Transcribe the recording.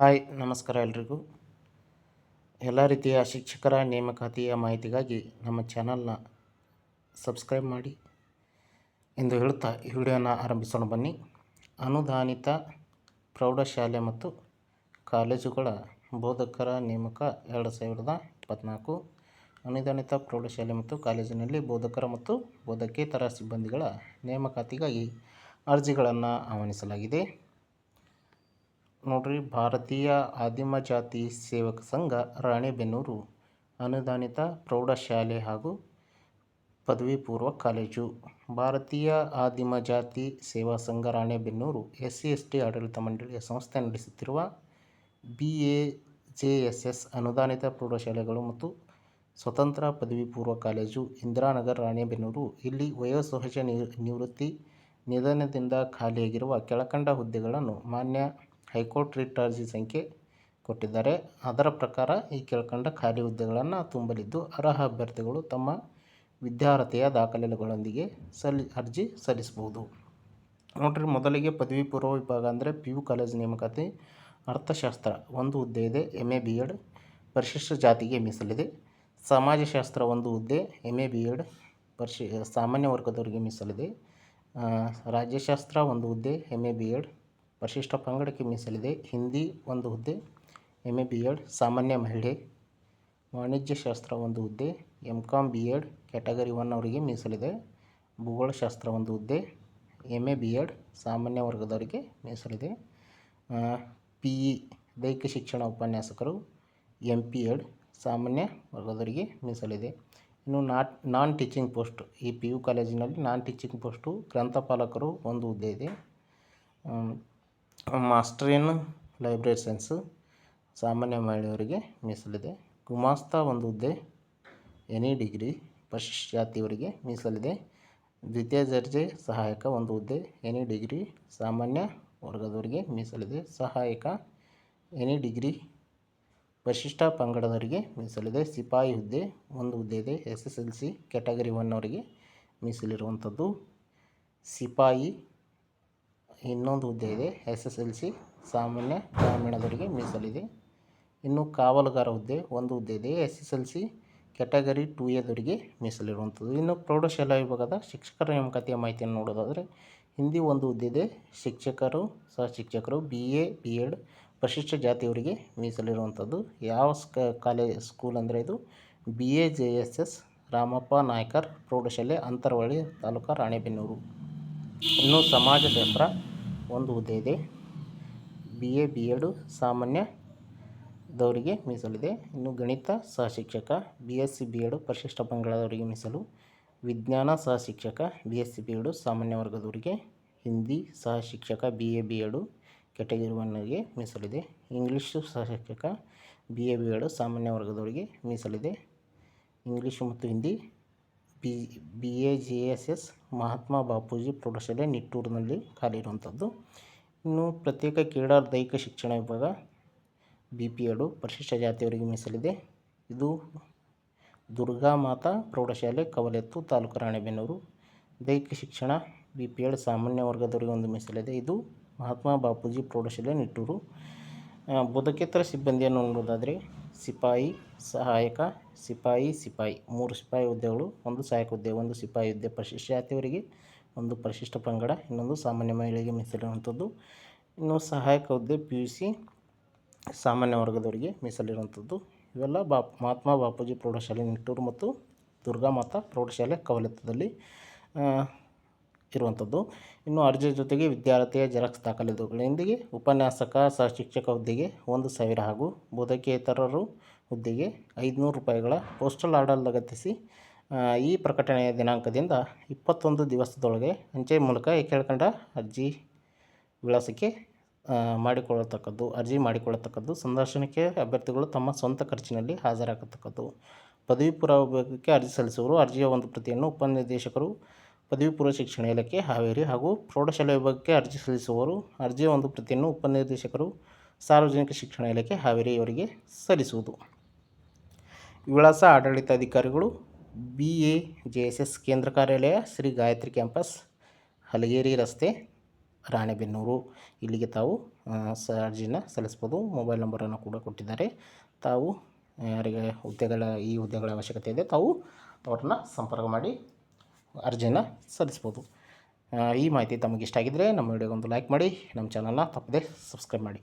Hi, ನಮಸ್ಕಾರ ಎಲ್ರಿಗೂ. ಎಲ್ಲ ರೀತಿಯ ಶಿಕ್ಷಕರ ನೇಮಕಾತಿಯ ಮಾಹಿತಿಗಾಗಿ ನಮ್ಮ ಚಾನಲ್ನ ಸಬ್ಸ್ಕ್ರೈಬ್ ಮಾಡಿ ಎಂದು ಹೇಳುತ್ತಾ ಈ ವಿಡಿಯೋನ ಆರಂಭಿಸೋಣ ಬನ್ನಿ. ಅನುದಾನಿತ ಪ್ರೌಢಶಾಲೆ ಮತ್ತು ಕಾಲೇಜುಗಳ ಬೋಧಕರ ನೇಮಕ ಎರಡು ಸಾವಿರದ ಇಪ್ಪತ್ತ್ನಾಲ್ಕು ಅನುದಾನಿತ ಪ್ರೌಢಶಾಲೆ ಮತ್ತು ಕಾಲೇಜಿನಲ್ಲಿ ಬೋಧಕರ ಮತ್ತು ಬೋಧಕೇತರ ಸಿಬ್ಬಂದಿಗಳ ನೇಮಕಾತಿಗಾಗಿ ಅರ್ಜಿಗಳನ್ನು ಆಹ್ವಾನಿಸಲಾಗಿದೆ. ನೋಡ್ರಿ, ಭಾರತೀಯ ಆದಿಮ ಜಾತಿ ಸೇವಕ ಸಂಘ ರಾಣೆಬೆನ್ನೂರು ಅನುದಾನಿತ ಪ್ರೌಢಶಾಲೆ ಹಾಗೂ ಪದವಿ ಪೂರ್ವ ಕಾಲೇಜು. ಭಾರತೀಯ ಆದಿಮ ಜಾತಿ ಸೇವಾ ಸಂಘ Ranebennur S C S T ಆಡಳಿತ ಮಂಡಳಿಯ ಸಂಸ್ಥೆ ನಡೆಸುತ್ತಿರುವ B A J S S ಅನುದಾನಿತ ಪ್ರೌಢಶಾಲೆಗಳು ಮತ್ತು ಸ್ವತಂತ್ರ ಪದವಿ ಪೂರ್ವ ಕಾಲೇಜು ಇಂದಿರಾನಗರ ರಾಣೆಬೆನ್ನೂರು. ಇಲ್ಲಿ ವಯೋಸಹಜ ನಿವೃತ್ತಿ ನಿಧನದಿಂದ ಖಾಲಿಯಾಗಿರುವ ಕೆಳಕಂಡ ಹುದ್ದೆಗಳನ್ನು ಮಾನ್ಯ ಹೈಕೋರ್ಟ್ ರಿಟ್ ಅರ್ಜಿ ಸಂಖ್ಯೆ ಕೊಟ್ಟಿದ್ದಾರೆ. ಅದರ ಪ್ರಕಾರ ಈ ಕೆಳಕಂಡ ಖಾಲಿ ಹುದ್ದೆಗಳನ್ನು ತುಂಬಲಿದ್ದು ಅರ್ಹ ಅಭ್ಯರ್ಥಿಗಳು ತಮ್ಮ ವಿದ್ಯಾರ್ಹತೆಯ ದಾಖಲೆಗಳೊಂದಿಗೆ ಸಲ್ಲಿ, ಅರ್ಜಿ ಸಲ್ಲಿಸಬಹುದು. ನೋಡ್ರಿ, ಮೊದಲಿಗೆ ಪದವಿ ಪೂರ್ವ ವಿಭಾಗ ಅಂದರೆ ಪಿ ಯು ಕಾಲೇಜ್ ನೇಮಕಾತಿ ಅರ್ಥಶಾಸ್ತ್ರ. ಒಂದು ಹುದ್ದೆ ಇದೆ ಎಂ ಎ ಬಿ ಎಡ್, ಪರಿಶಿಷ್ಟ ಜಾತಿಗೆ ಮೀಸಲಿದೆ. ಸಮಾಜಶಾಸ್ತ್ರ ಒಂದು ಹುದ್ದೆ ಎಂ ಎ ಬಿ ಎಡ್, ಪರಿಶಿ, ಸಾಮಾನ್ಯ ವರ್ಗದವರಿಗೆ ಮೀಸಲಿದೆ. ರಾಜ್ಯಶಾಸ್ತ್ರ ಒಂದು ಹುದ್ದೆ ಎಂ ಎ ಬಿ ಎಡ್ ಪರಿಶಿಷ್ಟ ಪಂಗಡಕ್ಕೆ ಮೀಸಲಿದೆ. ಹಿಂದಿ ಒಂದು ಹುದ್ದೆ ಎಂ ಎ ಬಿ ಎಡ್ ಸಾಮಾನ್ಯ ಮಹಿಳೆ ವಾಣಿಜ್ಯಶಾಸ್ತ್ರ ಒಂದು ಹುದ್ದೆ M Com B Ed category one ಅವರಿಗೆ ಮೀಸಲಿದೆ. ಭೂಗೋಳಶಾಸ್ತ್ರ ಒಂದು ಹುದ್ದೆ ಎಂ ಎ ಬಿ ಎಡ್ ಸಾಮಾನ್ಯ ವರ್ಗದವರಿಗೆ ಮೀಸಲಿದೆ. ಪಿ ಇ ದೈಹಿಕ ಶಿಕ್ಷಣ ಉಪನ್ಯಾಸಕರು ಎಂ ಪಿ ಎಡ್ ಸಾಮಾನ್ಯ ವರ್ಗದವರಿಗೆ ಮೀಸಲಿದೆ. ಇನ್ನು ನಾಟ್ ನಾನ್ ಟೀಚಿಂಗ್ ಪೋಸ್ಟ್ ಈ ಪಿ ಯು ಕಾಲೇಜಿನಲ್ಲಿ ನಾನ್ ಟೀಚಿಂಗ್ ಪೋಸ್ಟು ಗ್ರಂಥಪಾಲಕರು ಒಂದು ಹುದ್ದೆ ಇದೆ. ಮಾಸ್ಟರ್ ಇನ್ ಲೈಬ್ರರಿ ಸೈನ್ಸ್ ಸಾಮಾನ್ಯ ಮಹಿಳೆಯವರಿಗೆ ಮೀಸಲಿದೆ. ಗುಮಾಸ್ತ ಒಂದು ಹುದ್ದೆ ಎನಿ ಡಿಗ್ರಿ ಪರಿಶಿಷ್ಟ ಜಾತಿಯವರಿಗೆ ಮೀಸಲಿದೆ. ದ್ವಿತೀಯ ದರ್ಜೆ ಸಹಾಯಕ ಒಂದು ಹುದ್ದೆ ಎನಿ ಡಿಗ್ರಿ ಸಾಮಾನ್ಯ ವರ್ಗದವರಿಗೆ ಮೀಸಲಿದೆ. ಸಹಾಯಕ ಎನಿ ಡಿಗ್ರಿ ಪರಿಶಿಷ್ಟ ಪಂಗಡದವರಿಗೆ ಮೀಸಲಿದೆ. ಸಿಪಾಯಿ ಹುದ್ದೆ, ಒಂದು ಹುದ್ದೆ ಇದೆ. S S L C category one ಅವರಿಗೆ ಮೀಸಲಿರುವಂಥದ್ದು. ಸಿಪಾಯಿ ಇನ್ನೊಂದು ಹುದ್ದೆ ಇದೆ. ಎಸ್ ಎಸ್ ಎಲ್ ಸಿ ಸಾಮಾನ್ಯ ಗ್ರಾಮೀಣದವರಿಗೆ ಮೀಸಲಿದೆ. ಇನ್ನು ಕಾವಲುಗಾರ ಹುದ್ದೆ, ಒಂದು ಹುದ್ದೆ ಇದೆ. S S L C category two ಎದವರಿಗೆ ಮೀಸಲಿರುವಂಥದ್ದು. ಇನ್ನು ಪ್ರೌಢಶಾಲಾ ವಿಭಾಗದ ಶಿಕ್ಷಕರ ನೇಮಕಾತಿಯ ಮಾಹಿತಿಯನ್ನು ನೋಡೋದಾದರೆ, ಹಿಂದಿ ಒಂದು ಹುದ್ದೆ ಇದೆ. ಶಿಕ್ಷಕರು ಸಹ ಶಿಕ್ಷಕರು, ಬಿ ಎ, ಬಿ ಎಡ್, ಪರಿಶಿಷ್ಟ ಜಾತಿಯವರಿಗೆ ಮೀಸಲಿರುವಂಥದ್ದು. ಯಾವ ಸ್ಕ, ಕಾಲೇ, ಸ್ಕೂಲ್ ಅಂದರೆ ಇದು? B A, J S S, Ramappa Naikar ಪ್ರೌಢಶಾಲೆ, ಅಂತರವಳ್ಳಿ ತಾಲೂಕು ರಾಣೆಬೆನ್ನೂರು. ಇನ್ನು ಸಮಾಜಶಾಸ್ತ್ರ ಒಂದು ಹುದ್ದೆ ಇದೆ ಬಿ ಎ ಬಿ ಎಡು ಸಾಮಾನ್ಯದವರಿಗೆ ಮೀಸಲಿದೆ. ಇನ್ನು ಗಣಿತ ಸಹ ಶಿಕ್ಷಕ B S C B Ed ಪರಿಶಿಷ್ಟ ಪಂಗಡದವರಿಗೆ ಮೀಸಲು. ವಿಜ್ಞಾನ ಸಹ ಶಿಕ್ಷಕ B S C B Ed ಸಾಮಾನ್ಯ ವರ್ಗದವರಿಗೆ. ಹಿಂದಿ ಸಹ ಶಿಕ್ಷಕ B A B Ed category ಒನ್ಗೆ ಮೀಸಲಿದೆ. ಇಂಗ್ಲೀಷು ಸಹ ಶಿಕ್ಷಕ ಬಿ ಎ ಬಿ ಎಡು ಸಾಮಾನ್ಯ ವರ್ಗದವರಿಗೆ ಮೀಸಲಿದೆ. ಇಂಗ್ಲೀಷು ಮತ್ತು Hindi B B A J S S Mahatma Bapuji ಪ್ರೌಢಶಾಲೆ ನಿಟ್ಟೂರಿನಲ್ಲಿ ಖಾಲಿ ಇರುವಂಥದ್ದು ಇನ್ನು ಪ್ರತ್ಯೇಕ ಕ್ರೀಡಾ ದೈಹಿಕ ಶಿಕ್ಷಣ ವಿಭಾಗ ಬಿ ಪಿ ಎಡು ಪರಿಶಿಷ್ಟ ಜಾತಿಯವರಿಗೆ ಮೀಸಲಿದೆ. ಇದು ದುರ್ಗಾ ಮಾತಾ ಪ್ರೌಢಶಾಲೆ ಕವಲೆತ್ತು ತಾಲೂಕು ರಾಣೆಬೆನ್ನೂರು. ದೈಹಿಕ ಶಿಕ್ಷಣ ಬಿ ಪಿ ಎಡ್ ಸಾಮಾನ್ಯ ವರ್ಗದವರಿಗೆ ಒಂದು ಮೀಸಲಿದೆ. ಇದು ಮಹಾತ್ಮ ಬಾಪೂಜಿ ಪ್ರೌಢಶಾಲೆ ನಿಟ್ಟೂರು. ಬೋಧಕೇತರ ಸಿಬ್ಬಂದಿಯನ್ನು ನೋಡೋದಾದರೆ ಸಿಪಾಯಿ, ಸಹಾಯಕ, ಸಿಪಾಯಿ ಸಿಪಾಯಿ. ಮೂರು ಸಿಪಾಯಿ ಹುದ್ದೆಗಳು, ಒಂದು ಸಹಾಯಕ ಹುದ್ದೆ, ಒಂದು ಸಿಪಾಯಿ ಹುದ್ದೆ. ಪರಿಶಿಷ್ಟ ಜಾತಿಯವರಿಗೆ ಒಂದು ಪರಿಶಿಷ್ಟ ಪಂಗಡ, ಇನ್ನೊಂದು ಸಾಮಾನ್ಯ ಮಹಿಳೆಗೆ ಮೀಸಲಿರುವಂಥದ್ದು. ಇನ್ನು ಸಹಾಯಕ ಹುದ್ದೆ, ಪಿ ಯು ಸಿ, ಸಾಮಾನ್ಯ ವರ್ಗದವರಿಗೆ ಮೀಸಲಿರುವಂಥದ್ದು. ಇವೆಲ್ಲ ಬಾ, ಮಹಾತ್ಮ ಬಾಪೂಜಿ ಪ್ರೌಢಶಾಲೆ, ನಿಟ್ಟೂರು ಮತ್ತು ದುರ್ಗಾಮಾತಾ ಪ್ರೌಢಶಾಲೆ ಕವಲತ್ತದಲ್ಲಿ ಇರುವಂಥದ್ದು ಇನ್ನು ಅರ್ಜಿ ಜೊತೆಗೆ ವಿದ್ಯಾರ್ಥಿಯ ಜೆರಾಕ್ಸ್ ದಾಖಲೆಗಳೊಂದಿಗೆ ಉಪನ್ಯಾಸಕ ಸಹ ಶಿಕ್ಷಕ ಹುದ್ದೆಗೆ ಒಂದು ಸಾವಿರ ಹಾಗೂ ಬೋಧಕೇತರರು ಹುದ್ದೆಗೆ ಐದುನೂರು ರೂಪಾಯಿಗಳ ಪೋಸ್ಟಲ್ ಆರ್ಡರ್ ಲಗತ್ತಿಸಿ ಈ ಪ್ರಕಟಣೆಯ ದಿನಾಂಕದಿಂದ ಇಪ್ಪತ್ತೊಂದು ದಿವಸದೊಳಗೆ ಅಂಚೆ ಮೂಲಕ ಕೆಳಕಂಡ ಅರ್ಜಿ ವಿಳಾಸಕ್ಕೆ ಮಾಡಿಕೊಳ್ಳತಕ್ಕದ್ದು, ಅರ್ಜಿ ಮಾಡಿಕೊಳ್ಳತಕ್ಕದ್ದು, ಸಂದರ್ಶನಕ್ಕೆ ಅಭ್ಯರ್ಥಿಗಳು ತಮ್ಮ ಸ್ವಂತ ಖರ್ಚಿನಲ್ಲಿ ಹಾಜರಾಗತಕ್ಕದ್ದು. ಪದವಿ ಪೂರ್ವ ವಿಭಾಗಕ್ಕೆ ಅರ್ಜಿ ಸಲ್ಲಿಸುವರು ಅರ್ಜಿಯ ಒಂದು ಪ್ರತಿಯನ್ನು ಉಪನಿರ್ದೇಶಕರು ಪದವಿ ಪೂರ್ವ ಶಿಕ್ಷಣ ಇಲಾಖೆ, ಹಾವೇರಿ ಹಾಗೂ ಪ್ರೌಢಶಾಲೆ ವಿಭಾಗಕ್ಕೆ ಅರ್ಜಿ ಸಲ್ಲಿಸುವವರು ಅರ್ಜಿಯ ಒಂದು ಪ್ರತಿಯನ್ನು ಉಪನಿರ್ದೇಶಕರು, ಸಾರ್ವಜನಿಕ ಶಿಕ್ಷಣ ಇಲಾಖೆ, ಹಾವೇರಿ ಅವರಿಗೆ ಸಲ್ಲಿಸುವುದು. ವಿಳಾಸ ಆಡಳಿತಾಧಿಕಾರಿಗಳು B A J S S ಕೇಂದ್ರ ಕಾರ್ಯಾಲಯ, ಶ್ರೀ ಗಾಯತ್ರಿ ಕ್ಯಾಂಪಸ್, ಹಲಗೇರಿ ರಸ್ತೆ, ರಾಣೆಬೆನ್ನೂರು. ಇಲ್ಲಿಗೆ ತಾವು ಸ, ಅರ್ಜಿನ ಸಲ್ಲಿಸ್ಬೋದು ಮೊಬೈಲ್ ನಂಬರನ್ನು ಕೂಡ ಕೊಟ್ಟಿದ್ದಾರೆ. ತಾವು, ಯಾರಿಗೆ ಹುದ್ದೆಗಳ, ಈ ಹುದ್ದೆಗಳ ಅವಶ್ಯಕತೆ ಇದೆ, ತಾವು ಅವ್ರನ್ನ ಸಂಪರ್ಕ ಮಾಡಿ ಅರ್ಜಿನ ಸಲ್ಲಿಸ್ಬೋದು. ಈ ಮಾಹಿತಿ ತಮಗಿಷ್ಟ ಆಗಿದ್ದರೆ ನಮ್ಮ ವಿಡಿಯೋಗೊಂದು ಲೈಕ್ ಮಾಡಿ, ನಮ್ಮ ಚಾನಲ್ನ ತಪ್ಪದೆ ಸಬ್ಸ್ಕ್ರೈಬ್ ಮಾಡಿ.